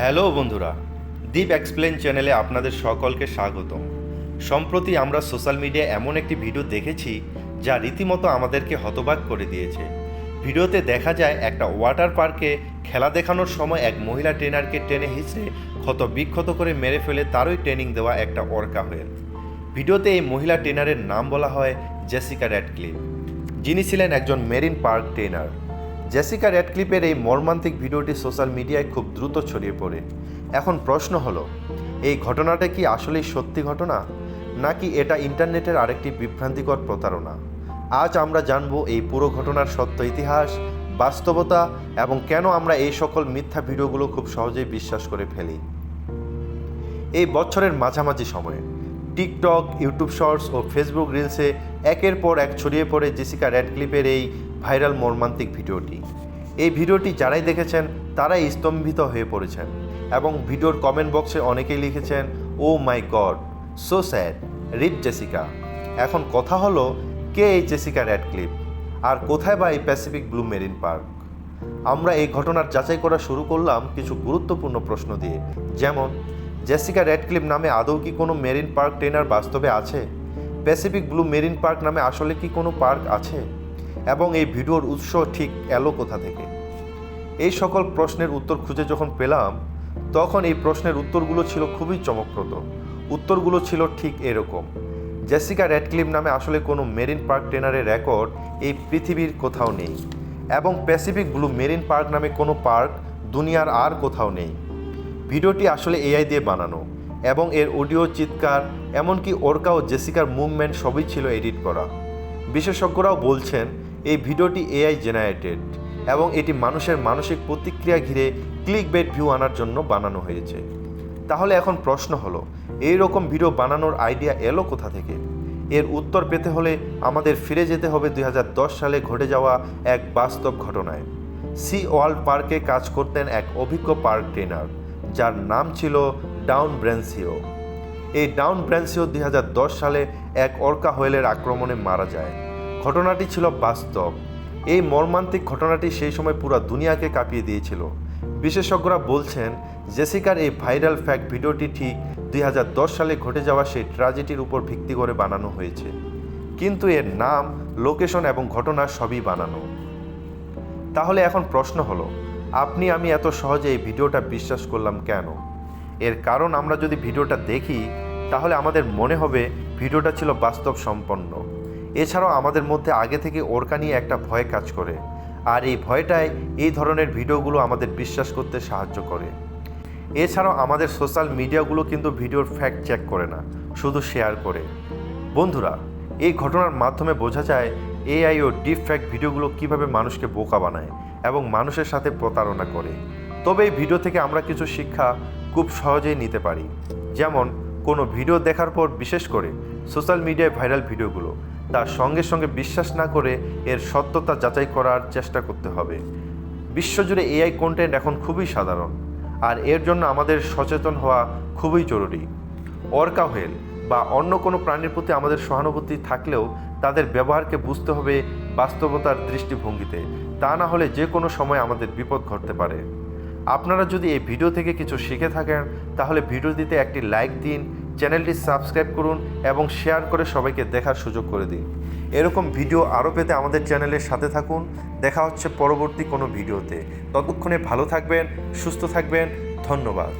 Hello বন্ধুরা, দীপ explain চ্যানেলে আপনাদের সকলকে স্বাগতম। সম্প্রতি আমরা সোশ্যাল মিডিয়ায় এমন একটি ভিডিও দেখেছি যা রীতিমতো আমাদেরকে হতবাক করে দিয়েছে। ভিডিওতে দেখা যায় একটা ওয়াটার পার্কে খেলা দেখানোর সময় এক মহিলা ট্রেনারকে টেনে হিঁচড়ে ক্ষত বিক্ষত করে মেরে ফেলে তারই ট্রেনিং দেওয়া একটা অর্কা হয়েল ভিডিওতে এই মহিলা ট্রেনারের নাম বলা হয় জেসিকা র্যাডক্লিফ, যিনি ছিলেন একজন মেরিন পার্ক ট্রেনার। জেসিকা র্যাডক্লিপের এই মর্মান্তিক ভিডিওটি সোশ্যাল মিডিয়ায় খুব দ্রুত ছড়িয়ে পড়ে। এখন প্রশ্ন হলো, এই ঘটনাটা কি আসলেই সত্যি ঘটনা? নাকি এটা ইন্টারনেটের আরেকটি বিভ্রান্তিকর প্রতারণা? আজ আমরা জানব এই পুরো ঘটনার সত্য ইতিহাস, বাস্তবতা এবং কেন আমরা এই সকল মিথ্যা ভিডিওগুলো খুব সহজেই বিশ্বাস করে ফেলি। এই বছরের মাঝামাঝি সময়ে টিকটক, ইউটিউব শর্টস ও ফেসবুক রিলসে একের পর এক ছড়িয়ে পড়ে জেসিকা র্যাডক্লিপের এই ভাইরাল মর্মান্তিক ভিডিওটি। এই ভিডিওটি যারাই দেখেছেন, তারাই স্তম্ভিত হয়ে পড়েছেন এবং ভিডিওর কমেন্ট বক্সে অনেকেই লিখেছেন ও my god so sad RIP Jessica এখন কথা হলো, কে এই জেসিকা র্যাডক্লিপ আর কোথায় বা এই প্যাসিফিক ব্লু মেরিন পার্ক আমরা এই ঘটনার যাচাই করা শুরু করলাম কিছু গুরুত্বপূর্ণ প্রশ্ন দিয়ে। যেমন জেসিকা রেডক্লিপ নামে আদৌ কি কোনো মেরিন পার্ক ট্রেনার বাস্তবে আছে? প্যাসিফিক ব্লু মেরিন পার্ক নামে আসলে কি কোনো পার্ক আছে? এবং এই ভিডিওর উৎস ঠিক এলো কোথা থেকে? এই সকল প্রশ্নের উত্তর খুঁজে যখন পেলাম, তখন এই প্রশ্নের উত্তরগুলো ছিল খুবই চমকপ্রদ। উত্তরগুলো ছিল ঠিক এরকম। জেসিকা রেডক্লিপ নামে আসলে কোনো মেরিন পার্ক ট্রেনারের রেকর্ড এই পৃথিবীর কোথাও নেই এবং প্যাসিফিক ব্লু মেরিন পার্ক নামে কোনো পার্ক দুনিয়ার আর কোথাও নেই। ভিডিওটি আসলে এআই দিয়ে বানানো এবং এর অডিও, চিৎকার, এমনকি ওরকা ও জেসিকার মুভমেন্ট সবই ছিল এডিট করা। বিশেষজ্ঞরাও বলছেন এই ভিডিওটি এআই জেনারেটেড এবং এটি মানুষের মানসিক প্রতিক্রিয়া ঘিরে ক্লিক বেট ভিউ আনার জন্য বানানো হয়েছে। তাহলে এখন প্রশ্ন হলো, এই রকম ভিডিও বানানোর আইডিয়া এলো কোথা থেকে? এর উত্তর পেতে হলে আমাদের ফিরে যেতে হবে দুই হাজার দশ সালে ঘটে যাওয়া এক বাস্তব ঘটনায়। সি ওয়ার্ল্ড পার্কে কাজ করতেন এক অভিজ্ঞ পার্ক ট্রেনার যার নাম ছিল ডাউন ব্রেন্সিও এই ডাউন ব্রেন্সিও দুই সালে এক অর্কা হোয়েলের আক্রমণে মারা যায়। ঘটনাটি ছিল বাস্তব। এই মর্মান্তিক ঘটনাটি সেই সময় পুরো দুনিয়াকে কাঁপিয়ে দিয়েছিল। বিশেষজ্ঞরা বলছেন, জেসিকার এই ভাইরাল ফ্যাক্ট ভিডিওটি ঠিক দুই হাজার দশ সালে ঘটে যাওয়া সেই ট্র্যাজেডির উপর ভিত্তি করে বানানো হয়েছে। কিন্তু এর নাম, লোকেশন এবং ঘটনা সবই বানানো। তাহলে এখন প্রশ্ন হলো, আপনি আমি এত সহজে এই ভিডিওটা বিশ্বাস করলাম কেন? এর কারণ আমরা যদি ভিডিওটা দেখি, তাহলে আমাদের মনে হবে ভিডিওটা ছিল বাস্তব সম্পন্ন এছাড়াও আমাদের মধ্যে আগে থেকে ওরকা নিয়ে একটা ভয় কাজ করে। আর এই ভয়টাই এই ধরনের ভিডিওগুলো আমাদের বিশ্বাস করতে সাহায্য করে। এছাড়াও আমাদের সোশ্যাল মিডিয়াগুলো কিন্তু ভিডিওর ফ্যাক্ট চেক করে না, শুধু শেয়ার করে। বন্ধুরা, এই ঘটনার মাধ্যমে বোঝা যায় এআই ও ডিপ ফ্যাক্ট ভিডিওগুলো কীভাবে মানুষকে বোকা বানায় এবং মানুষের সাথে প্রতারণা করে। তবে এই ভিডিও থেকে আমরা কিছু শিক্ষা খুব সহজেই নিতে পারি। যেমন, কোনো ভিডিও দেখার পর বিশেষ করে সোশ্যাল মিডিয়ায় ভাইরাল ভিডিওগুলো। তার সঙ্গে সঙ্গে বিশ্বাস না করে এর সত্যতা যাচাই করার চেষ্টা করতে হবে। বিশ্বজুড়ে এআই কন্টেন্ট এখন খুবই সাধারণ, আর এর জন্য আমাদের সচেতন হওয়া খুবই জরুরি। অর্কা হোয়েল বা অন্য কোনো প্রাণীর প্রতি আমাদের সহানুভূতি থাকলেও তাদের ব্যবহারকে বুঝতে হবে বাস্তবতার দৃষ্টিভঙ্গিতে, তা না হলে যে কোনো সময় আমাদের বিপদ ঘটতে পারে। আপনারা যদি এই ভিডিও থেকে কিছু শিখে থাকেন, তাহলে ভিডিওটিতে একটি লাইক দিন চ্যানেলটি সাবস্ক্রাইব করুন এবং শেয়ার করে সবাইকে দেখার সুযোগ করে দিন। এরকম ভিডিও আরও পেতে আমাদের চ্যানেলের সাথে থাকুন। দেখা হচ্ছে পরবর্তী কোনো ভিডিওতে। ততক্ষণে ভালো থাকবেন, সুস্থ থাকবেন। ধন্যবাদ।